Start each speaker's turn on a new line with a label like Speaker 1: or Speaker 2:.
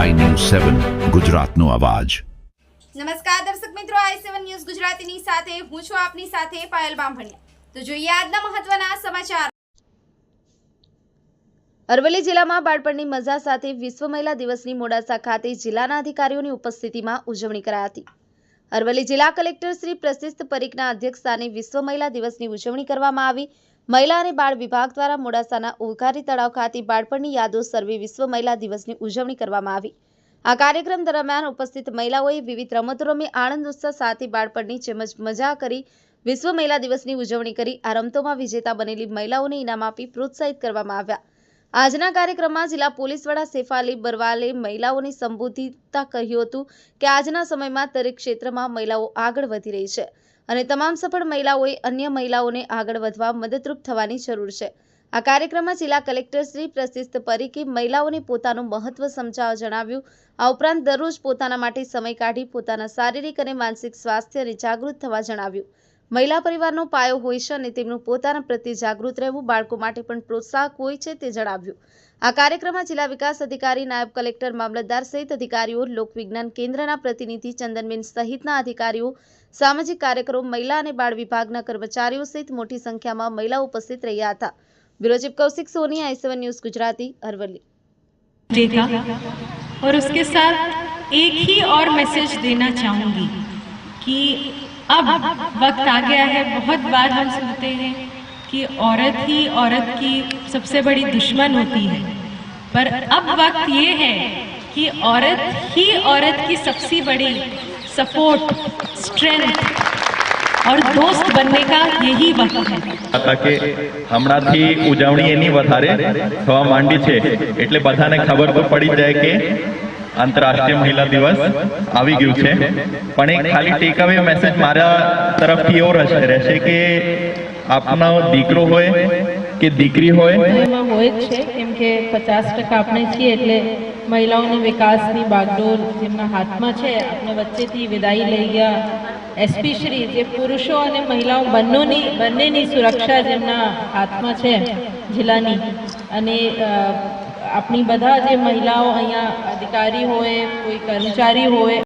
Speaker 1: સેવન ગુજરાતનો અવાજ.
Speaker 2: નમસ્કાર દર્શક મિત્રો આઈ સેવન ન્યૂઝ ગુજરાતીની સાથે, હું છું આપની સાથે પાયલ બામભણિયા. તો જોઈએ આજના મહત્વના સમાચાર. અરવલ્લી જિલ્લામાં બાળપણની મજા સાથે વિશ્વ મહિલા દિવસની મોડાસા ખાતે જિલ્લાના અધિકારીઓની ઉપસ્થિતિમાં ઉજવણી કરાઈ હતી. અરવલ્લી જિલ્લા કલેક્ટર શ્રી પ્રશિસ્ત પરીખના અધ્યક્ષસ્થાને વિશ્વ મહિલા દિવસની ઉજવણી કરવામાં આવી. મહિલા અને બાળ વિભાગ દ્વારા મોડાસાના ઓઘારી તળાવ ખાતે બાળપણની યાદો સર્વે વિશ્વ મહિલા દિવસની ઉજવણી કરવામાં આવી. આ કાર્યક્રમ દરમિયાન ઉપસ્થિત મહિલાઓએ વિવિધ રમતો રમી, આનંદ ઉત્સાહ સાથે બાળપણની જેમજ મજા કરી, વિશ્વ મહિલા દિવસની ઉજવણી કરી, આ રમતોમાં વિજેતા બનેલી મહિલાઓને ઇનામ આપી પ્રોત્સાહિત કરવામાં આવ્યા. આજના કાર્યક્રમમાં જિલ્લા પોલીસ વડા સેફાલી બરવાલે મહિલાઓને સંબોધિતા કહ્યું હતું કે આજના સમયમાં દરેક ક્ષેત્રમાં મહિલાઓ આગળ વધી રહી છે અને તમામ સફળ મહિલાઓએ અન્ય મહિલાઓને આગળ વધવા મદદરૂપ થવાની જરૂર છે. આ કાર્યક્રમમાં જિલ્લા કલેક્ટર શ્રી પ્રશિસ્ત પરીખે મહિલાઓને પોતાનું મહત્વ સમજાવવા જણાવ્યું. આ ઉપરાંત દરરોજ પોતાના માટે સમય કાઢી પોતાના શારીરિક અને માનસિક સ્વાસ્થ્યને જાગૃત થવા જણાવ્યું. મહિલા પરિવારનો પાયો હોય છે અને તેમનું પોતાના પ્રત્યે જાગૃત રહેવું બાળકો માટે પણ પ્રોત્સાહક હોય છે તે જણાવ્યું આ કાર્યક્રમમાં જિલ્લા વિકાસ અધિકારી નાયબ કલેક્ટર મામલતદાર સહિત અધિકારીઓ લોકવિજ્ઞાન કેન્દ્રના પ્રતિનિધિ ચંદનબેન સહિતના અધિકારીઓ સામાજિક કાર્યકરો મહિલા અને બાળ વિભાગના કર્મચારીઓ સહિત મોટી સંખ્યામાં મહિલાઓ ઉપસ્થિત રહ્યા હતા bureau chief Kaushik Soni I seven news Gujarati Aravalli
Speaker 3: देगा और उसके साथ एक ही और मैसेज देना चाहूँगी कि अब वक्त आ गया है बहुत बार हम सुनते हैं कि औरत ही औरत की सबसे बड़ी दुश्मन होती है पर अब वक्त ये है कि औरत ही औरत की सबसे बड़ी सपोर्ट स्ट्रेंथ और दोस्त बनने का यही वक्त है
Speaker 4: હતા કે હમણાંથી ઉજવણી એની વધારે થવા માંડી છે એટલે બધાને ખબર તો પડી જાય કે આંતરરાષ્ટ્રીય મહિલા દિવસ આવી ગયું છે. પણ એક ખાલી ટેક અવે મેસેજ મારા તરફથી એવો રહેશે. રહેશે કે આપનો દીકરો હોય કે દીકરી હોય.
Speaker 5: એમાં હોય જ છે. કેમ કે પચાસ ટકા આપણે છીએ એટલે મહિલાઓના વિકાસની બાગડોર જેમના હાથમાં છે આપણે વચ્ચેથી વિદાય લઈ ગયા. એસપી શ્રી જે પુરુષો અને મહિલાઓ બંનેની બંનેની સુરક્ષા જેમના હાથમાં છે જિલ્લાની. અને આપણી બધા જે મહિલાઓ અહીંયા અધિકારી હોય કોઈ કર્મચારી હોય